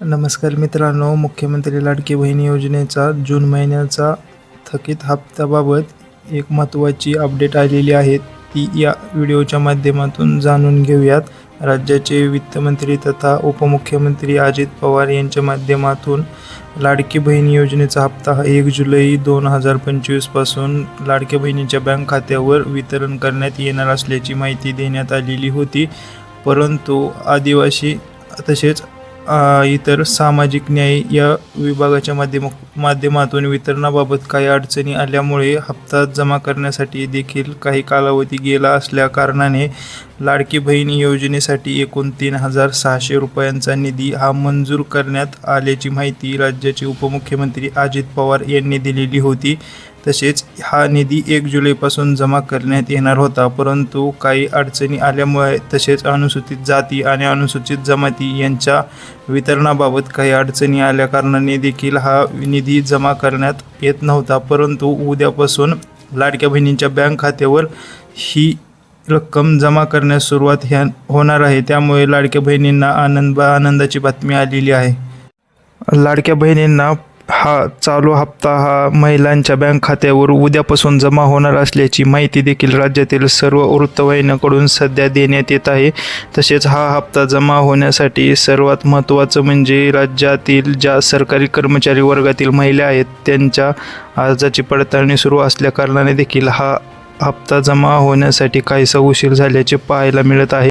नमस्कार मित्रांनो मुख्यमंत्री लाडकी बहीण योजनेचा जून महिन्याचा थकीत हप्त्याबाबत एक महत्त्वाची अपडेट आलेली आहे. ती या व्हिडिओच्या माध्यमातून जाणून घेऊयात. राज्याचे वित्तमंत्री तथा उपमुख्यमंत्री अजित पवार यांच्या माध्यमातून लाडकी बहीण योजनेचा हप्ता हा एक जुलै दोन हजार पंचवीसपासून लाडक्या बहिणीच्या बँक खात्यावर वितरण करण्यात येणार असल्याची माहिती देण्यात आलेली होती. परंतु आदिवासी तसेच इतर सामाजिक न्याय या विभागाच्या माध्यम माध्यमातून वितरणाबाबत काही अडचणी आल्यामुळे हप्ता जमा करण्यासाठी देखील काही कालावधी गेला असल्या कारणाने लाडकी बहीण योजनेसाठी एकूण तीन हजार सहाशे रुपयांचा निधी हा मंजूर करण्यात आल्याची माहिती राज्याचे उपमुख्यमंत्री अजित पवार यांनी दिलेली होती. तसेच हा निधी एक जुलैपासून जमा करण्यात येणार होता परंतु काही अडचणी आल्यामुळे तसेच अनुसूचित जाती आणि अनुसूचित जमाती यांच्या वितरणाबाबत काही अडचणी आल्या कारणाने देखील हा निधी जमा करण्यात येत नव्हता परंतु उद्यापासून लाडक्या बहिणींच्या बँक खात्यावर ही रक्कम जमा करण्यास सुरुवात ह्या होणार आहे. त्यामुळे लाडक्या बहिणींना आनंद आनंदाची बातमी आलेली आहे. लाडक्या बहिणींना हा चालू हप्ता हा महिलांच्या बँक खात्यावर उद्यापासून जमा होणार असल्याची माहिती देखील राज्यातील सर्व वृत्तवाहिन्यांकडून सध्या देण्यात येत आहे. तसेच हा हप्ता जमा होण्यासाठी सर्वात महत्त्वाचं म्हणजे राज्यातील ज्या सरकारी कर्मचारी वर्गातील महिला आहेत त्यांच्या अर्जाची पडताळणी सुरू असल्याकारणाने देखील हा हप्ता जमा होण्यासाठी काहीसा उशीर झाल्याचे पाहायला मिळत आहे.